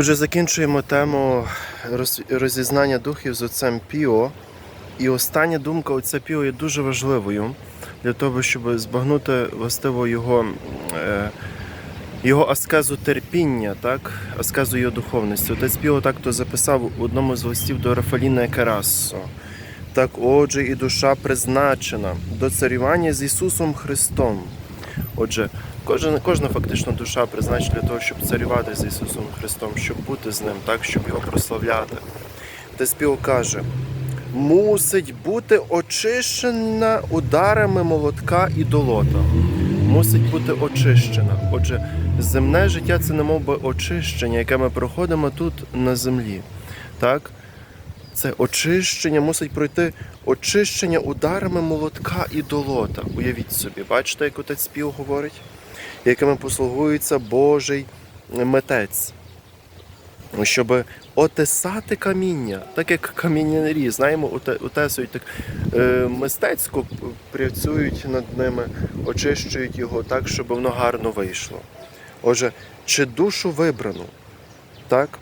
Отже, закінчуємо тему розізнання духів з отцем Піо. І остання думка отця Піо є дуже важливою для того, щоб збагнути властиво його, е, його аскезу терпіння, так? аскезу його духовності. Отець Піо так то записав у одному з листів до Рафаліна Керассо. Так, отже, і душа призначена до царювання з Ісусом Христом. Отже, кожен, кожна фактично душа призначена для того, щоб царювати з Ісусом Христом, щоб бути з ним, так, щоб його прославляти. Теспіо каже: мусить бути очищена ударами молотка і долота. Мусить бути очищена. Отже, земне життя це не би очищення, яке ми проходимо тут на землі. Так? Це очищення мусить пройти очищення ударами молотка і долота. Уявіть собі, бачите, як отець спів говорить, якими послугується Божий митець. Щоб отесати каміння, так як камінярі, знаємо, отесують так е, мистецько працюють над ними, очищують його так, щоб воно гарно вийшло. Отже, чи душу вибрану, так?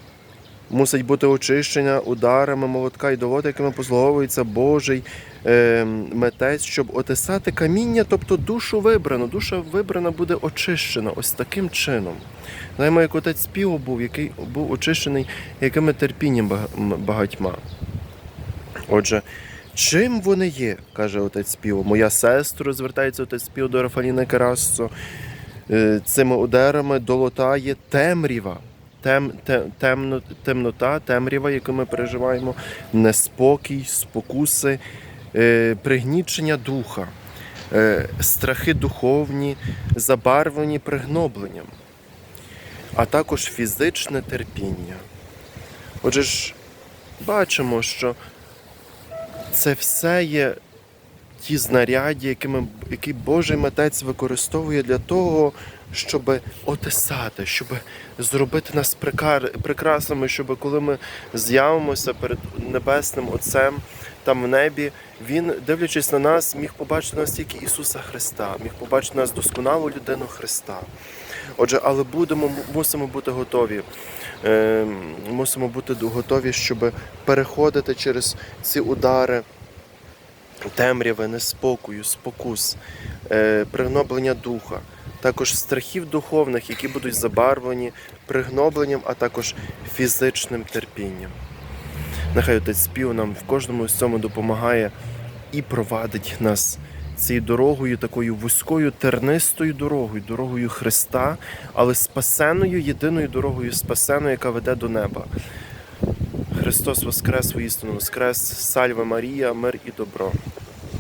Мусить бути очищення ударами молотка і долота, якими послуговується Божий е, митець, щоб отесати каміння, тобто душу вибрану. Душа вибрана буде очищена ось таким чином. Знаємо, як отець Піо був, який був очищений якими терпінням багатьма. Отже, чим вони є, каже отець Піо. Моя сестра, звертається отець Піо до Рафаліна Карассо, е, цими ударами долота є темрява. Тем, те- темно, темнота, темрява, яку ми переживаємо, неспокій, спокуси, е, пригнічення духа, е, страхи духовні, забарвлені пригнобленням, а також фізичне терпіння. Отже ж, бачимо, що це все є ті якими, які Божий митець використовує для того, щоб отесати, щоб зробити нас прекрасними, щоб коли ми з'явимося перед Небесним Отцем там в небі, Він, дивлячись на нас, міг побачити нас тільки Ісуса Христа, міг побачити нас досконалу людину Христа. Отже, але будемо, мусимо бути готові. Е, мусимо бути готові, щоб переходити через ці удари темряви, неспокою, спокус, е, пригноблення духа, також страхів духовних, які будуть забарвлені пригнобленням, а також фізичним терпінням. Нехай Отець спів нам в кожному з цьому допомагає і провадить нас цією дорогою, такою вузькою тернистою дорогою, дорогою Христа, але спасеною, єдиною дорогою спасеною, яка веде до неба. Христос Воскрес, воістину Воскрес, Сальва Марія, мир і добро.